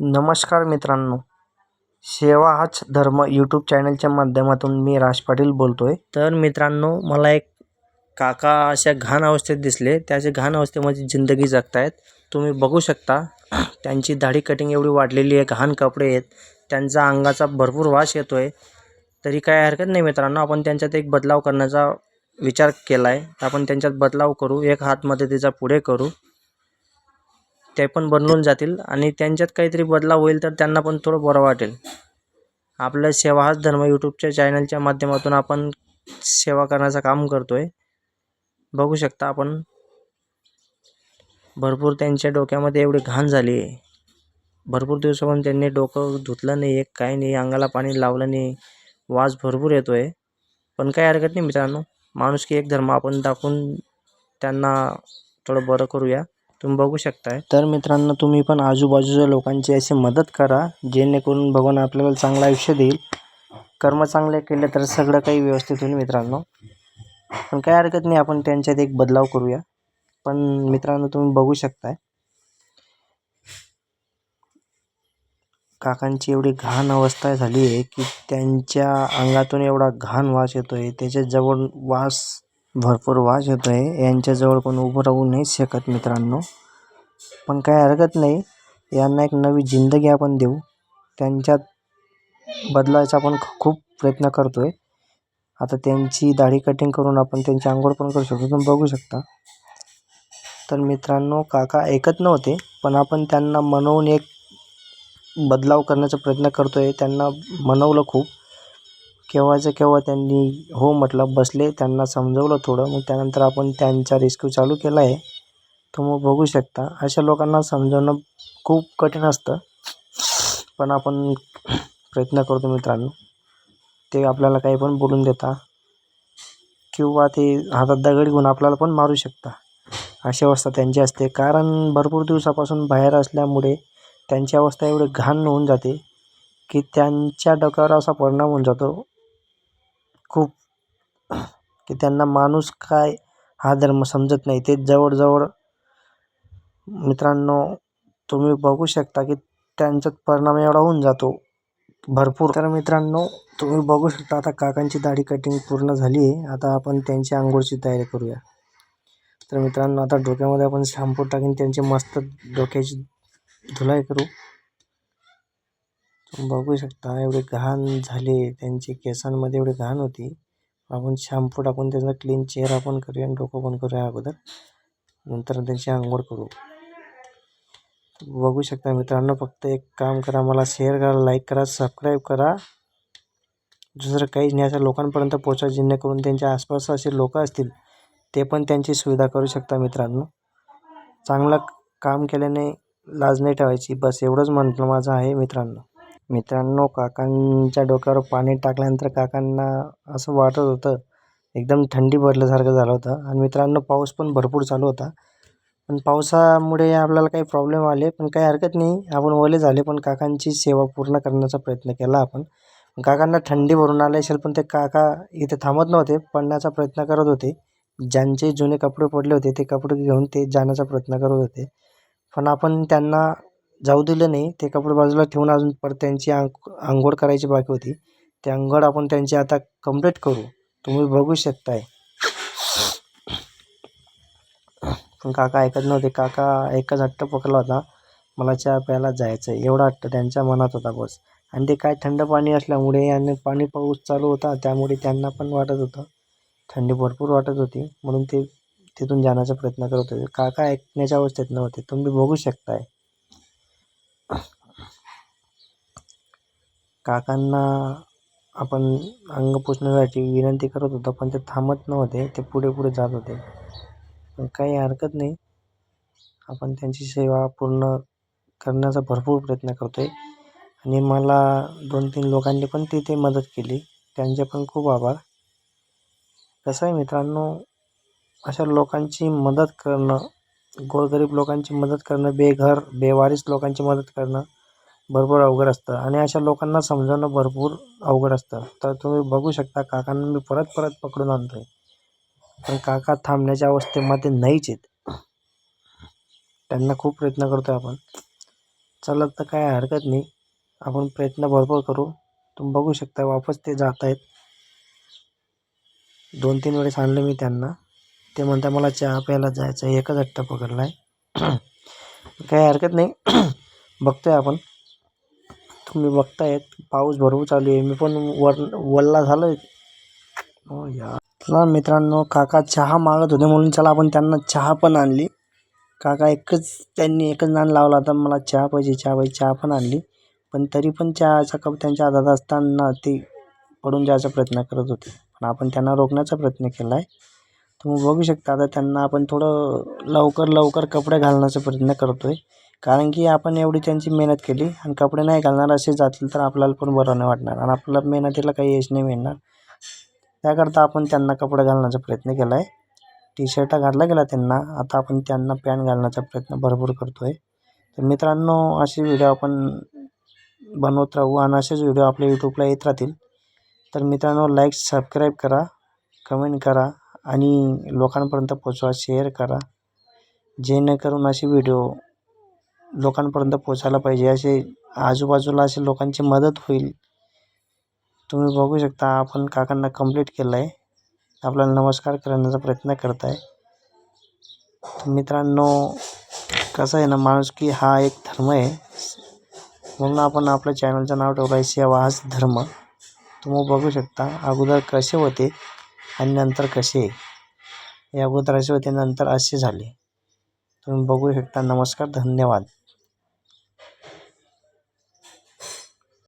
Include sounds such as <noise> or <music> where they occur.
नमस्कार मित्रांनो. सेवा हाच धर्म यूट्यूब चॅनलच्या माध्यमातून मी राज पाटील बोलतो आहे तर मित्रांनो मला एक काका अशा घाण अवस्थेत दिसले. त्याचे घाण अवस्थेमध्ये जिंदगी जगतायत. तुम्ही बघू शकता त्यांची दाढी कटिंग एवढी वाढलेली आहे घाण कपडे आहेत. त्यांचा अंगाचा भरपूर वास येतो आहे तरी काय हरकत नाही मित्रांनो आपण त्यांच्यात एक बदलाव करण्याचा विचार केला आहे तर आपण त्यांच्यात बदलाव करू एक हातमध्ये त्याचा पुढे करू. ते पण बदलून जातील आणि त्यांच्यात काहीतरी बदलाव होईल तर त्यांना पण थोडं बरं वाटेल. आपलं सेवा हाच धर्म यूट्यूबच्या चॅनलच्या माध्यमातून आपण सेवा करण्याचं काम करतो आहे बघू शकता आपण. भरपूर त्यांच्या डोक्यामध्ये एवढी घाण झाली आहे. भरपूर दिवसापासून त्यांनी डोकं धुतलं नाही एक काही नाही अंगाला पाणी लावलं नाही. वास भरपूर येतो आहे पण काही हरकत नाही मित्रांनो. माणूस की एक धर्म आपण दाखवून त्यांना थोडं बरं करूया. तुम्ही बघू शकताय. तर मित्रांनो तुम्ही पण आजूबाजूच्या लोकांची अशी मदत करा जेणेकरून भगवान आपल्याला चांगलं आयुष्य देईल. कर्म चांगले केले तर सगळं काही व्यवस्थित होईल मित्रांनो. पण काही हरकत नाही आपण त्यांच्यात एक बदलाव करूया. पण मित्रांनो तुम्ही बघू शकताय. काकांची एवढी घाण अवस्था झाली आहे की त्यांच्या अंगातून एवढा घाण वास येतो आहे त्याच्याजवळ वास भरपूर वास येतो आहे यांच्याजवळ कोण उभं राहू नाही शकत मित्रांनो. पण काय हरकत नाही. यांना एक नवी जिंदगी आपण देऊ. त्यांच्यात बदलायचा आपण खूप प्रयत्न करतो आहे आता त्यांची दाढी कटिंग करून आपण त्यांची आंघोळ पण करू शकतो. तुम्ही बघू शकता. तर मित्रांनो काका ऐकत नव्हते पण आपण त्यांना मनवून एक बदलाव करण्याचा प्रयत्न करतो आहे त्यांना मनवलं खूप. केव्हाचं केव्हा त्यांनी हो म्हटलं बसले त्यांना समजवलं थोडं. मग त्यानंतर आपण त्यांचा रेस्क्यू चालू केला आहे. तुम्ही बघू शकता. अशा लोकांना समजवणं खूप कठीण असतं. पण आपण प्रयत्न करतो मित्रांनो. ते आपल्याला काही पण बोलून देता किंवा ते हातात दगड घेऊन आपल्याला पण मारू शकता. अशी अवस्था त्यांची असते. कारण भरपूर दिवसापासून बाहेर असल्यामुळे त्यांची अवस्था एवढी घाण होऊन जाते की त्यांच्या डोक्यावर असा परिणाम होऊन जातो. खूप की त्यांना माणूस काय हा धर्म समजत नाही. ते जवळजवळ मित्रांनो तुम्ही बघू शकता की त्यांच्यात परिणाम एवढा होऊन जातो भरपूर. तर मित्रांनो तुम्ही बघू शकता आता काकांची दाढी कटिंग पूर्ण झाली आहे. आता आपण त्यांची आंघोळची तयारी करूया. तर मित्रांनो आता डोक्यामध्ये आपण शॅम्पू टाकून त्यांची मस्त डोक्याची धुलाई करू. तुम्ही बघू शकता एवढे घाण झाले त्यांचे केसांमध्ये एवढी घाण होती. आपण शॅम्पू टाकून त्याचा क्लीन चेहरा पण करूया आणि डोकं पण करूया अगोदर. नंतर त्यांची आंघोळ करू. बघू शकता मित्रांनो फक्त एक काम करा मला शेअर करा लाईक करा सबस्क्राईब करा. दुसरं काहीच नाही असं लोकांपर्यंत पोचा जेणेकरून त्यांच्या आसपास असे लोक असतील ते पण त्यांची सुविधा करू शकता मित्रांनो. चांगलं काम केल्याने लाज नाही ठेवायची बस एवढंच म्हटलं माझं आहे मित्रांनो. मित्रांनो काकांच्या डोक्यावर पाणी टाकल्यानंतर काकांना असं वाटत होतं एकदम थंडी पडल्यासारखं झालं होतं. आणि मित्रांनो पाऊस पण भरपूर चालू होता. पण पावसामुळे आपल्याला काही प्रॉब्लेम आले पण काही हरकत नाही. आपण ओले झाले पण काकांची सेवा पूर्ण करण्याचा प्रयत्न केला आपण. काकांना थंडी भरून आली असेल पण ते काका इथे थांबत नव्हते पडण्याचा प्रयत्न करत होते. ज्यांचे जुने कपडे पडले होते ते कपडे घेऊन ते जाण्याचा प्रयत्न करत होते. पण आपण त्यांना जाऊ दिलं नाही. ते कपडे बाजूला ठेवून अजून परत त्यांची आंग आंघोळ करायची बाकी होती. ते आंघोळ आपण त्यांची आता कंप्लीट करू. तुम्ही बघू शकताय. पण काका ऐकत नव्हते. काका एकच हट्ट पकडला होता. मला चहा प्यायला जायचं आहे एवढा हट्ट त्यांच्या मनात होता बस आणि ते काय थंड पाणी असल्यामुळे आणि पाणी पाऊस चालू होता त्यामुळे त्यांना पण वाटत होतं. थंडी भरपूर वाटत होती. म्हणून ते तिथून जाण्याचा प्रयत्न करत होते. काका ऐकण्याच्या अवस्थेत नव्हते. तुम्ही बघू शकताय. काकांना आपण अंग पुसण्यासाठी विनंती करत होतो पण ते थांबत नव्हते. ते पुढे पुढे जात होते. काही हरकत नाही. आपण त्यांची सेवा पूर्ण करण्याचा भरपूर प्रयत्न करतो आहे आणि मला दोन तीन लोकांनी पण तिथे मदत केली. त्यांचे पण खूप आभार. कसं आहे मित्रांनो अशा लोकांची मदत करणं गोरगरीब लोकांची मदत करणं बेघर बेवारीस लोकांची मदत करणं भरपूर अवघड असतं. आणि अशा लोकांना समजावणं भरपूर अवघड असतं. तर तुम्ही बघू शकता काकांना मी परत परत पकडून आणतो आहे पण काका थांबण्याच्या अवस्थेमध्ये नाहीच आहेत. त्यांना खूप प्रयत्न करतो आहे आपण. चला तर काय हरकत नाही. आपण प्रयत्न भरपूर करू. तुम्ही बघू शकता वापस ते जात आहेत दोन तीन वेळेस आणलं मी त्यांना. ते म्हणता मला चहा प्यायला जायचं आहे एकच हट्टा पकडला आहे <clears throat> काही हरकत नाही. <clears throat> बघतोय आपण. तुम्ही बघतायत. पाऊस भरपूर चालू आहे. मी पण वर वल्ला झालो आहे हो यार चला मित्रांनो काका चहा मागत होते म्हणून चला आपण त्यांना चहा पण आणली. काका एकच त्यांनी एकच नाण लावला होता मला चहा पाहिजे चहा पाहिजे चहा पण आणली. पण तरी पण चहाचा कप त्यांच्या हातात असताना ते पडून जायचा प्रयत्न करत होते. पण आपण त्यांना रोखण्याचा प्रयत्न केला आहे तुम्ही बघू शकता आता त्यांना आपण थोडं लवकर लवकर कपडे घालण्याचा प्रयत्न करतो आहे कारण की आपण एवढी त्यांची मेहनत केली आणि कपडे नाही घालणार असे जातील तर आपल्याला पण बरं नाही वाटणार आणि आपल्याला मेहनतीला काही यश नाही मिळणार. त्याकरता आपण त्यांना कपडे घालण्याचा प्रयत्न केला आहे टी शर्ट घातला गेला त्यांना. आता आपण त्यांना पॅन्ट घालण्याचा प्रयत्न भरपूर करतो आहे तर मित्रांनो असे व्हिडिओ आपण बनवत राहू आणि असेच व्हिडिओ आपल्या यूट्यूबला येत राहतील. तर मित्रांनो लाईक सबस्क्राईब करा कमेंट करा आणि लोकांपर्यंत पोचवा शेअर करा. जेणेकरून असे व्हिडिओ लोकांपर्यंत पोचायला पाहिजे. असे आजूबाजूला असे लोकांची मदत होईल. तुम्ही बघू शकता आपण काकांना कंप्लीट केलं आहे आपल्याला नमस्कार करण्याचा प्रयत्न करत आहे मित्रांनो कसं आहे ना माणूस की हा एक धर्म आहे. म्हणून आपण आपल्या चॅनलचं नाव ठेवलं आहे सेवा हाच धर्म. तुम्ही बघू शकता अगोदर कसे होते आणि नंतर कसे हे अगोदर असे होते नंतर असे झाले. तुम्ही बघू शकता नमस्कार धन्यवाद.